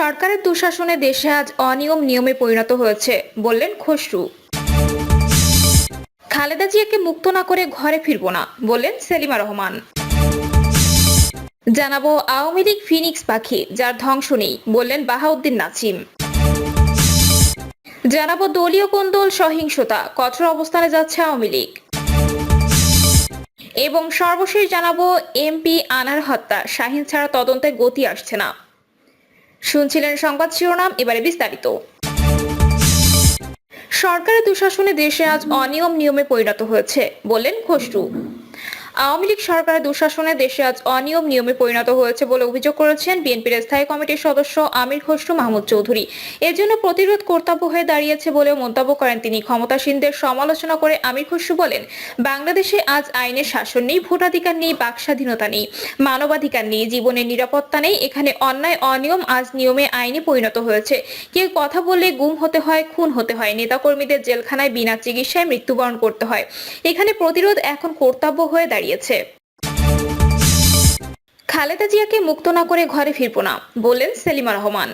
সরকারের দুঃশাসনে দেশে আজ অনিয়ম নিয়মে পরিণত হয়েছে, বললেন খসরু। খালেদা জিয়াকে মুক্ত না করে ঘরে ফিরবো না, বললেন সেলিমা রহমান। জানাব, আওয়ামী লীগ ফিনিক্স পাখি, যার ধ্বংস নেই, বললেন বাহাউদ্দিন নাসিম। জানাব, দলীয় কোন্দল সহিংসতা, কঠোর অবস্থানে যাচ্ছে আওয়ামী লীগ। এবং সর্বশেষ জানাব, এমপি আনার হত্যা, শাহিন ছাড়া তদন্তে গতি আসছে না। শুনছিলেন সংবাদ শিরোনাম, এবারে বিস্তারিত। সরকারের দুঃশাসনে দেশে আজ অনিয়ম নিয়মে পরিণত হয়েছে বললেন খসরু। আওয়ামী লীগ সরকারের দুঃশাসনে দেশে আজ অনিয়ম নিয়মে পরিণত হয়েছে বলে অভিযোগ করেছেন বিএনপির স্থায়ী কমিটির সদস্য আমির খসরু মাহমুদ চৌধুরী। এর জন্য প্রতিরোধ কর্তব্য হয়ে দাঁড়িয়েছে বলেও মন্তব্য করেন তিনি। ক্ষমতাসীনদের সমালোচনা করে আমির খসরু বলেন, বাংলাদেশে আজ আইনের শাসন নেই, ভোটাধিকার নেই বাক স্বাধীনতা নেই, মানবাধিকার নেই, জীবনের নিরাপত্তা নেই, এখানে অন্যায়, অনিয়ম আজ নিয়মে আইনে পরিণত হয়েছে। কেউ কথা বললে গুম হতে হয়, খুন হতে হয়, নেতাকর্মীদের জেলখানায় বিনা চিকিৎসায় মৃত্যুবরণ করতে হয়। এখানে প্রতিরোধ এখন কর্তব্য হয়ে দাঁড়িয়েছে খালেদা জিয়াকে মুক্ত না করে ঘরে ফিরব না বললেন সেলিমা রহমান।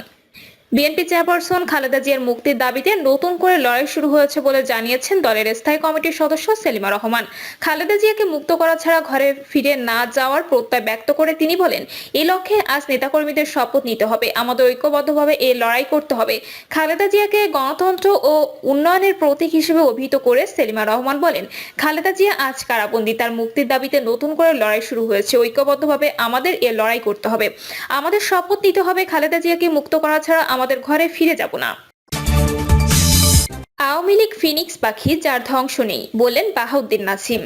বিএনপি চেয়ারপারসন খালেদা জিয়ার মুক্তির দাবিতে নতুন করে লড়াই শুরু হয়েছে বলে জানিয়েছেন দলের স্থায়ী কমিটির সদস্য সেলিমা রহমান। খালেদা জিয়াকে মুক্ত করা ছাড়া ঘরে ফিরে না যাওয়ার প্রত্যয় ব্যক্ত করে তিনি বলেন এই লক্ষ্যে আজ নেতাকর্মীদের শপথ নিতে হবে। আমাদের ঐক্যবদ্ধভাবে এই লড়াই করতে হবে। খালেদা জিয়াকে গণতন্ত্র ও উন্নয়নের প্রতীক হিসেবে অভিহিত করে সেলিমা রহমান বলেন, খালেদা জিয়া আজ কারাবন্দী। তার মুক্তির দাবিতে নতুন করে লড়াই শুরু হয়েছে। ঐক্যবদ্ধভাবে আমাদের এ লড়াই করতে হবে। আমাদের শপথ নিতে হবে। খালেদা জিয়াকে মুক্ত করা ছাড়া আমাদের ঘরে ফিরে যাব না। আওয়ামী লীগ ফিনিক্স পাখি যার ধ্বংস নেই বললেন বাহাউদ্দিন নাসিম।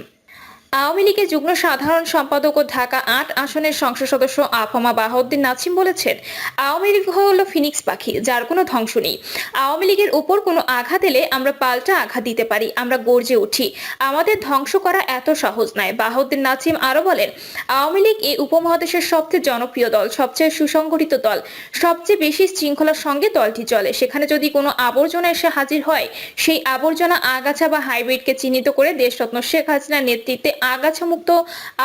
আওয়ামী লীগের যুগ্ম সাধারণ সম্পাদক ও ঢাকা আট আসনের সংসদ সদস্য আফামা বাহাউদ্দিন নাসিম বলেছেন, আওয়ামী লীগ হলো ফিনিক্স পাখি, যার কোনো ধ্বংস নেই। আওয়ামী লীগের উপর কোনো আঘাত এলে আমরা পাল্টা আঘাত দিতে পারি, আমরা গর্জে উঠি। আমাদের ধ্বংস করা এত সহজ নয়। বাহাউদ্দিন নাসিম আরও বলেন, আওয়ামী লীগ এই উপমহাদেশের সবচেয়ে জনপ্রিয় দল, সবচেয়ে সুসংগঠিত দল, সবচেয়ে বেশি শৃঙ্খলার সঙ্গে দলটি চলে। সেখানে যদি কোনো আবর্জনা এসে হাজির হয়, সেই আবর্জনা আগাছা বা হাইব্রিডকে চিহ্নিত করে দেশরত্ন শেখ হাসিনার নেতৃত্বে আগাছা মুক্ত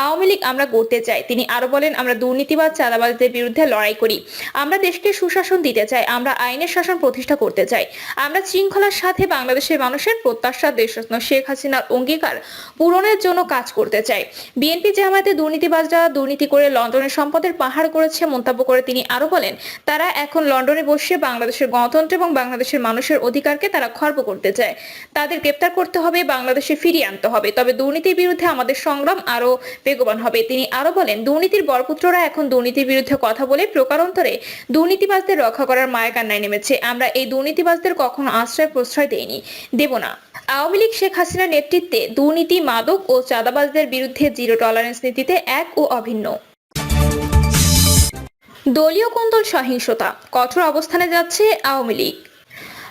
আওয়ামী লীগ আমরা গড়তে চাই। তিনি আরও বলেন, আমরা দুর্নীতিবাদ, চাঁদাবাজদের বিরুদ্ধে লড়াই করি। আমরা দেশকে সুশাসন দিতে চাই, আমরা আইনের শাসন প্রতিষ্ঠা করতে চাই। আমরা শৃঙ্খলার সাথে বাংলাদেশের মানুষের প্রত্যাশা, দেশরত্ন, শেখ হাসিনার অঙ্গীকার পূরণের জন্য কাজ করতে চাই। বিএনপি জামায়াতে দুর্নীতিবাজরা দুর্নীতি করে লন্ডনের সম্পদের পাহাড় করেছে মন্তব্য করে তিনি আরও বলেন, তারা এখন লন্ডনে বসে বাংলাদেশের গণতন্ত্র এবং বাংলাদেশের মানুষের অধিকারকে তারা খর্ব করতে চায়। তাদের গ্রেপ্তার করতে হবে, বাংলাদেশে ফিরিয়ে আনতে হবে। তবে দুর্নীতির বিরুদ্ধে আমাদের সংগ্রাম আরও বেগবান হবে। তিনি আরও বলেন, দুর্নীতির বরপুত্ররা এখন দুর্নীতির বিরুদ্ধে কথা বলে প্রকারান্তরে দুর্নীতিবাজদের রক্ষা করার মায়াকান্নায় নেমেছে। আমরা এই দুর্নীতিবাজদের কখনো আশ্রয়, প্রশ্রয় দেইনি, দেব না। আওয়ামী লীগ শেখ হাসিনার নেতৃত্বে দুর্নীতি, মাদক ও চাঁদাবাজদের বিরুদ্ধে জিরো টলারেন্স নীতিতে এক ও অভিন্ন। দলীয় কোন্দল সহিংসতা, কঠোর অবস্থানে যাচ্ছে আওয়ামী লীগ।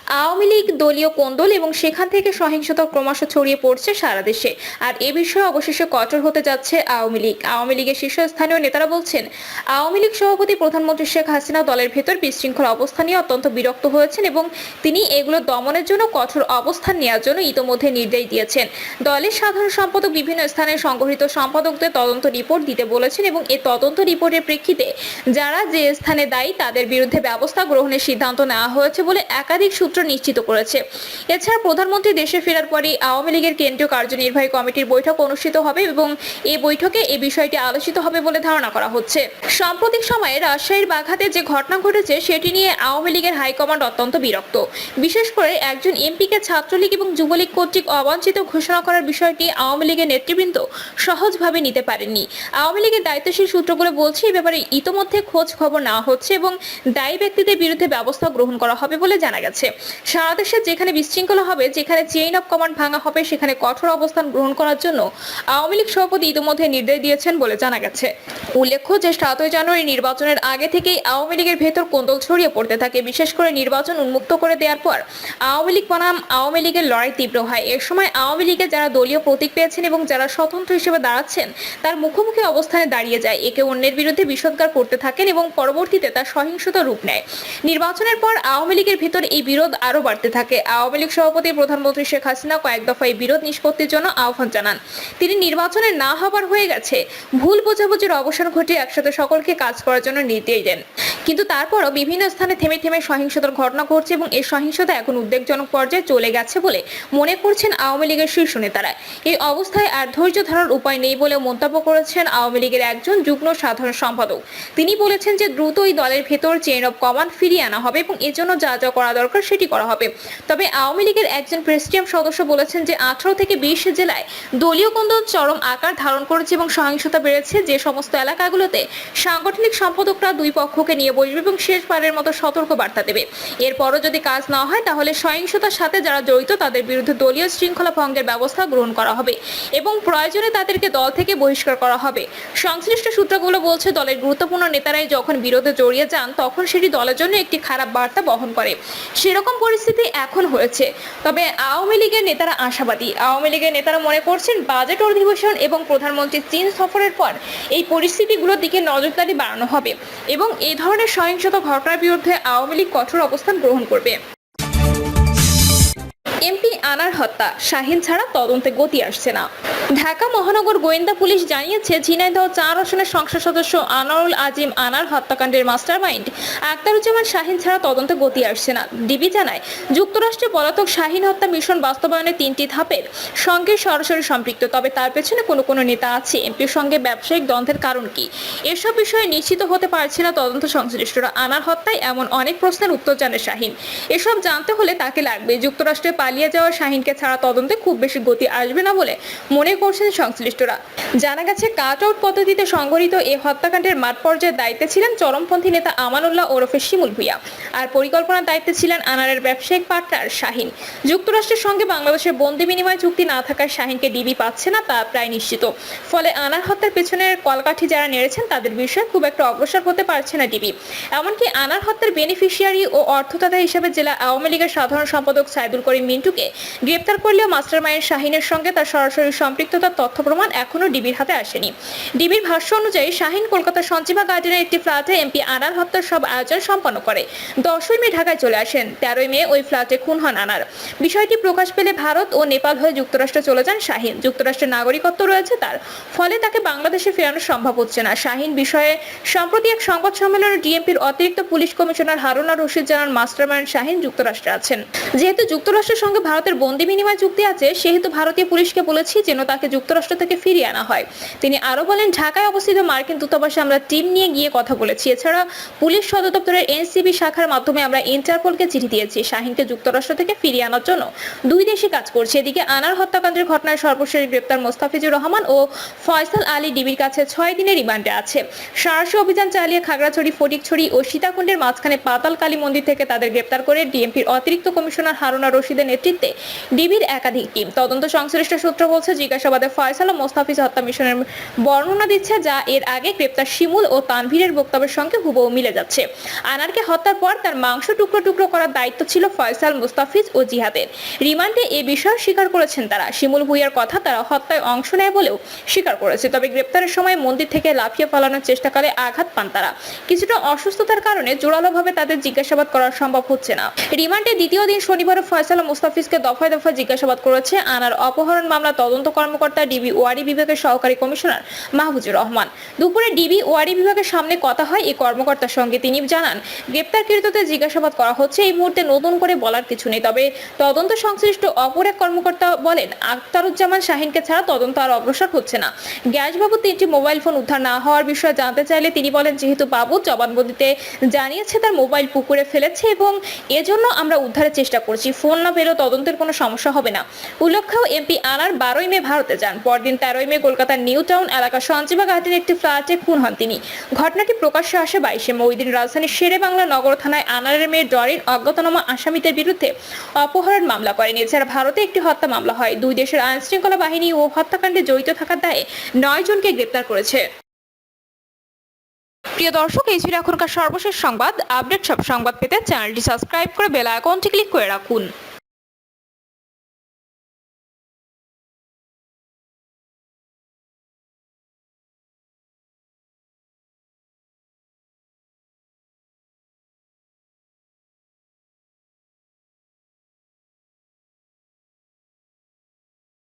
আওয়ামী লীগ, দলীয় কোন্দল এবং সেখান থেকে সহিংসতা ক্রমশ ছড়িয়ে পড়ছে সারা দেশে। আর এ বিষয়ে অবশেষে কঠোর হতে যাচ্ছে আওয়ামী লীগ। আওয়ামী লীগের শীর্ষস্থানীয় নেতারা বলছেন, আওয়ামী লীগ সভাপতি প্রধানমন্ত্রী শেখ হাসিনা দলের ভেতর বিশৃঙ্খল অবস্থা নিয়ে অত্যন্ত বিরক্ত হয়েছেন এবং তিনি এগুলো দমনের জন্য কঠোর অবস্থান নেওয়ার জন্য ইতোমধ্যে নির্দেশ দিয়েছেন। দলের সাধারণ সম্পাদক বিভিন্ন স্থানে সংগঠিত সম্পাদকদের তদন্ত রিপোর্ট দিতে বলেছেন এবং এই তদন্ত রিপোর্টের প্রেক্ষিতে যারা যে স্থানে দায়ী তাদের বিরুদ্ধে ব্যবস্থা গ্রহণের সিদ্ধান্ত নেওয়া হয়েছে বলে একাধিক সূত্র নিশ্চিত করেছে। এছাড়া প্রধানমন্ত্রী দেশে ফেরার পরে আওয়ামী লীগের কেন্দ্রীয় কার্যনির্বাহী কমিটির বৈঠক অনুষ্ঠিত হবে এবং এই বৈঠকে এই বিষয়টি আলোচিত হবে বলে ধারণা করা হচ্ছে। সাম্প্রতিক সময়ে রাজশাহীর বাঘাতে যে ঘটনা ঘটেছে, সেটি নিয়ে আওয়ামী লীগের হাইকমান্ড অত্যন্ত বিরক্ত। বিশেষ করে একজন এমপিকে ছাত্রলীগ এবং যুবলীগ কর্তৃক অবাঞ্ছিত ঘোষণা করার বিষয়টি আওয়ামী লীগের নেতৃবৃন্দ সহজভাবে নিতে পারেননি। আওয়ামী লীগের দায়িত্বশীল সূত্রগুলো বলছে এই ব্যাপারে ইতোমধ্যে খোঁজ খবর নেওয়া হচ্ছে এবং দায়ী ব্যক্তিদের বিরুদ্ধে ব্যবস্থা গ্রহণ করা হবে বলে জানা গেছে। সারা দেশে যেখানে বিশৃঙ্খলা হবে, যেখানে চেইন অফ কমান্ড ভাঙা হবে, সেখানে কঠোর অবস্থান গ্রহণ করার জন্য আওয়ামী লীগ সভাপতি ইতিমধ্যে নির্দেশ দিয়েছেন বলে জানা গেছে। উল্লেখ্য যে, সাতই জানুয়ারি নির্বাচনের আগে থেকেই আওয়ামী লীগের ভেতর কোন্দল ছড়িয়ে পড়তে থাকে। বিশেষ করে নির্বাচন উন্মুক্ত করে দেওয়ার পর আওয়ামী লীগ বনাম আওয়ামী লীগের লড়াই তীব্র হয়। এর সময় আওয়ামী লীগের যারা দলীয় প্রতীক পেয়েছেন এবং যারা স্বতন্ত্র হিসেবে দাঁড়াচ্ছেন, তার মুখোমুখি অবস্থানে দাঁড়িয়ে যায়। একে অন্যের বিরুদ্ধে বিষোদ্গার করতে থাকেন এবং পরবর্তীতে তার সহিংসতা রূপ নেয়। নির্বাচনের পর আওয়ামী লীগের ভেতর এই বিরোধ আরও বাড়তে থাকে। আওয়ামী লীগ সভাপতি প্রধানমন্ত্রী শেখ হাসিনা কয়েক দফায় বিরোধ নিষ্পত্তির জন্য আহ্বান জানান। তিনি নির্বাচনে না হবার হয়ে গেছে। ভুল বোঝাবুঝির অবসান ঘটিয়ে একসাথে সকলকে কাজ করার জন্য নির্দেশ দেন। কিন্তু তারপরও বিভিন্ন স্থানে থেমে থেমে সহিংসতার ঘটনা ঘটছে এবং এই সহিংসতা এখন উদ্বেগজনক পর্যায়ে চলে গেছে বলে মনে করছেন আওয়ামী লীগের শীর্ষ নেতারা। এই অবস্থায় আর ধৈর্য ধরার উপায় নেই বলে মন্তব্য করেছেন আওয়ামী লীগের একজন যুগ্ম সাধারণ সম্পাদক। তিনি বলেছেন যে দ্রুত এই দলের ভেতর চেইন অব কমান্ড ফিরিয়ে আনা হবে এবং এজন্য যা যা করা দরকার সেটি করা হবে। তবে আওয়ামী লীগের একজন প্রেসিডিয়াম সদস্য বলেছেন যে আঠারো থেকে বিশ জেলায় দলীয় কোন্দল চরম আকার ধারণ করেছে এবং সহিংসতা বেড়েছে। যে সমস্ত এলাকাগুলোতে সাংগঠনিক সম্পাদকরা দুই পক্ষকে নিয়ে বসবে এবং শেষবারের মতো সতর্ক বার্তা দেবে। এরপরও যদি কাজ না হয়, তাহলে সহিংসতার সাথে যারা জড়িত, তাদের বিরুদ্ধে দলীয় শৃঙ্খলা ভঙ্গের ব্যবস্থা গ্রহণ করা হবে এবং প্রয়োজনে তাদেরকে দল থেকে বহিষ্কার করা হবে। সংশ্লিষ্ট সূত্রগুলো বলছে, দলের গুরুত্বপূর্ণ নেতারাই যখন বিরোধে জড়িয়ে যান, তখন সেটি দলের জন্য একটি খারাপ বার্তা বহন করে। সেরকম পরিস্থিতি এখন হয়েছে। তবে আওয়ামী লীগের নেতারা আশাবাদী। আওয়ামী লীগের নেতারা মনে করছেন, বাজেট অধিবেশন এবং প্রধানমন্ত্রীর চীন সফরের পর এই পরিস্থিতিগুলোর দিকে নজরদারি বাড়ানো হবে এবং এই ধরনের সহিংসত ঘটনার বিরুদ্ধে আওয়ামী লীগ কঠোর অবস্থান গ্রহণ করবে। এমপি আনার হত্যা। শাহিন ছাড়া তদন্তে গতি আসছে না। ঢাকা মহানগর গোয়েন্দা পুলিশ জানিয়েছে, ঝিনাইদহ চার আসনের সংসদ সদস্য আনারুল আজিম আনার হত্যাকাণ্ডের মাস্টারমাইন্ড আক্তারুজ্জামান শাহিন ছাড়া তদন্তে গতি আসছে না। ডিবি জানায় যুক্তরাষ্ট্রে পলাতক শাহিন হত্যা মিশন বাস্তবায়নে তিনটি ধাপের সঙ্গে সরাসরি সম্পৃক্ত, তবে তার পেছনে কোনো কোনো নেতা আছে? এমপির সঙ্গে ব্যবসায়িক দ্বন্দ্বের কারণ কি? এসব বিষয়ে নিশ্চিত হতে পারছে না তদন্ত সংশ্লিষ্টরা। আনার হত্যায় এমন অনেক প্রশ্নের উত্তর জানে শাহিন। এসব জানতে হলে তাকে লাগবে। যুক্তরাষ্ট্রে পালিয়ে যাওয়া শাহিনকে ছাড়া তদন্তে খুব বেশি গতি আসবে না বলে মনে করছেন সংশ্লিষ্টরা। জানা গেছে কাট আউট পদ্ধতিতে সংঘটিত এই হত্যাকাণ্ডের মাঠ পর্যায়ে দায়িত্বে ছিলেন চরমপন্থী নেতা আমানুল্লাহ ওরফে শিমুল ভুইয়া আর পরিকল্পনার দায়িত্বে ছিলেন আনারের ব্যবসায়িক পার্টনার শাহিন। যুক্তরাষ্ট্রের সঙ্গে বাংলাদেশের বন্দি বিনিময় চুক্তি না থাকায় শাহিনকে ডিবি পাচ্ছে না, তা প্রায় নিশ্চিত। ফলে আনার হত্যার পেছনের কলকাঠি যারা নেড়েছেন, তাদের বিষয়ে খুব একটা অগ্রসর হতে পারছে না ডিবি। এমনকি আনার হত্যার বেনিফিশিয়ারি ও অর্থদাতা হিসেবে জেলা আওয়ামী লীগের সাধারণ সম্পাদক সাইদুল করিম মিন্টুকে গ্রেপ্তার করলেও মাস্টারমাইন্ড শাহিনের সঙ্গে তার সরাসরি সম্পৃক্ততার তথ্য প্রমাণ এখনও ডিবির হাতে আসেনি। ডিবির ভাষ্য অনুযায়ী, শাহিন কলকাতার সঞ্চিবা গার্ডেনের একটি ফ্ল্যাটে এমপি আনার হত্যার সব আয়োজন সম্পন্ন করে। দশই মে ঢাকায় চলে আসেন। তেরোই মে ওই ফ্ল্যাটে খুন হন আনার। বিষয়টি প্রকাশ পেলে ভারত ও নেপাল হয়ে যুক্তরাষ্ট্রে চলে যান শাহিন। যুক্তরাষ্ট্রের নাগরিকত্ব রয়েছে তার, ফলে তাকে বাংলাদেশে ফেরানো সম্ভব হচ্ছে না। শাহিন বিষয়ে সম্প্রতি এক সংবাদ সম্মেলনে ডিএমপির অতিরিক্ত পুলিশ কমিশনার হারুনা রশিদ জানান, মাস্টারমাইন্ড শাহিন যুক্তরাষ্ট্রে আছেন। যেহেতু যুক্তরাষ্ট্রের সঙ্গে ভারতের বন্দি বিনিময় চুক্তি আছে, সেহেতু ভারতীয় পুলিশকে বলেছি যেন তাকে যুক্তরাষ্ট্র থেকে ফিরিয়ে আনা হয়। তিনি আরও বলেন, ঢাকায় অবস্থিত মার্কিন দূতাবাসে আমরা টিম নিয়ে গিয়ে কথা বলেছি। এছাড়া পুলিশ সদর দপ্তরের এনসিবি শাখার মাধ্যমে আমরা ইন্টারপোলকে চিঠি দিয়েছি। শাহিনকে যুক্তরাষ্ট্র থেকে ফিরিয়ে আনার জন্য দুই দেশই কাজ করছে। এদিকে আনার হত্যাকাণ্ডের ঘটনায় সর্বশেষ গ্রেপ্তার মোস্তাফিজুর রহমান ও ফয়সাল আলী ডিবির কাছে ছয় দিনের রিমান্ডে আছে। সাহসী অভিযান চালিয়ে খাগড়াছড়ি, ফটিকছড়ি ও সীতাকুণ্ডের মাঝখানে পাতাল কালী মন্দির থেকে তাদের গ্রেপ্তার করে ডিএমপির অতিরিক্ত কমিশনার হারুনা রশিদের নেতৃত্বে ডিবির একাধিক টিম। তদন্ত সংশ্লিষ্ট সূত্র বলছে, জিজ্ঞাসাবাদে ফয়সাল ও মোস্তাফিজ হত্যা মিশনের বর্ণনা দিচ্ছে যা এর আগে গ্রেপ্তার শিমুল ও তানভীরের বক্তব্যের সঙ্গে হুবহু মিলে যাচ্ছে। আনারকে হত্যার পর তার মাংস টুকরো টুকরো করার দায়িত্ব ছিল ফয়সাল, মুস্তাফিজ ও জিহাদের। রিমান্ডে এ বিষয়ে স্বীকার করেছেন তারা। শিমুল ভুইয়ার কথা তারা হত্যায় অংশ নেয় বলেও স্বীকার করেছে। তবে গ্রেপ্তারের সময় মন্দির থেকে লাফিয়ে পালানোর চেষ্টাকালে আঘাত পান তারা। কিছুটা অসুস্থতার কারণে জোরালোভাবে তাদের জিজ্ঞাসাবাদ করা সম্ভব হচ্ছে না। রিমান্ডে দ্বিতীয় দিন শনিবার ফয়সাল ও মুস্তাফিজকে দফায় দফায় জিজ্ঞাসাবাদ করেছে আনার অপহরণ মামলা তদন্ত কর্মকর্তা ডিবি ওয়ারি বিভাগের সহকারী কমিশনার মাহবুজুর রহমান। দুপুরে ডিবি ওয়ারি বিভাগের সামনে কথা হয় এই কর্মকর্তার সঙ্গে। তিনি জানান, গ্রেপ্তারকৃতদের জিজ্ঞাসাবাদ করা হচ্ছে, এই মুহূর্তে নতুন করে বলার কিছু নেই। তবে তদন্ত সংশ্লিষ্ট অপর এক কর্মকর্তা বলেন, আখতারুজ্জামান শাহিনকে ছাড়া তদন্ত আর অগ্রসর হচ্ছে না। গ্যাসবাবু তিনটি মোবাইল ফোন উদ্ধার না হওয়ার বিষয়ে জানতে চাইলে তিনি বলেন, যেহেতু বাবু জবানবন্দিতে জানিয়েছে, তার মোবাইল পুকুরে ফেলেছে এবং এজন্য আমরা উদ্ধারের চেষ্টা করছি। ফোন না পেলেও তদন্তের কোনো সমস্যা হবে না। উল্লেখ্য, এমপি আনার বারোই মে ভারতে যান। পরদিন তেরোই মে কলকাতার নিউ টাউন এলাকার সঞ্জীবা ঘাটের একটি ফ্ল্যাটে খুন হন তিনি। ঘটনাটি প্রকাশ্যে আসে বাইশে মে। ওই দিন রাজধানীর শেরে বাংলা নগর থানায় আনারের মেয়ে ডরিন অজ্ঞাতনামা আসামিদের বিরুদ্ধে অপহরণ মামলা করেন। এছাড়া ভারতে একটি হত্যা মামলা হয়। দুই দেশের আইন শৃঙ্খলা বাহিনী ও হত্যাকাণ্ডে জড়িত থাকার দায়ে নয় জনকে গ্রেপ্তার করেছে। প্রিয় দর্শক, এই ছিল এখনকার সর্বশেষ সংবাদ। আপডেট সব সংবাদ পেতে চ্যানেলটি সাবস্ক্রাইব করে বেল আইকনটি ক্লিক করে রাখুন।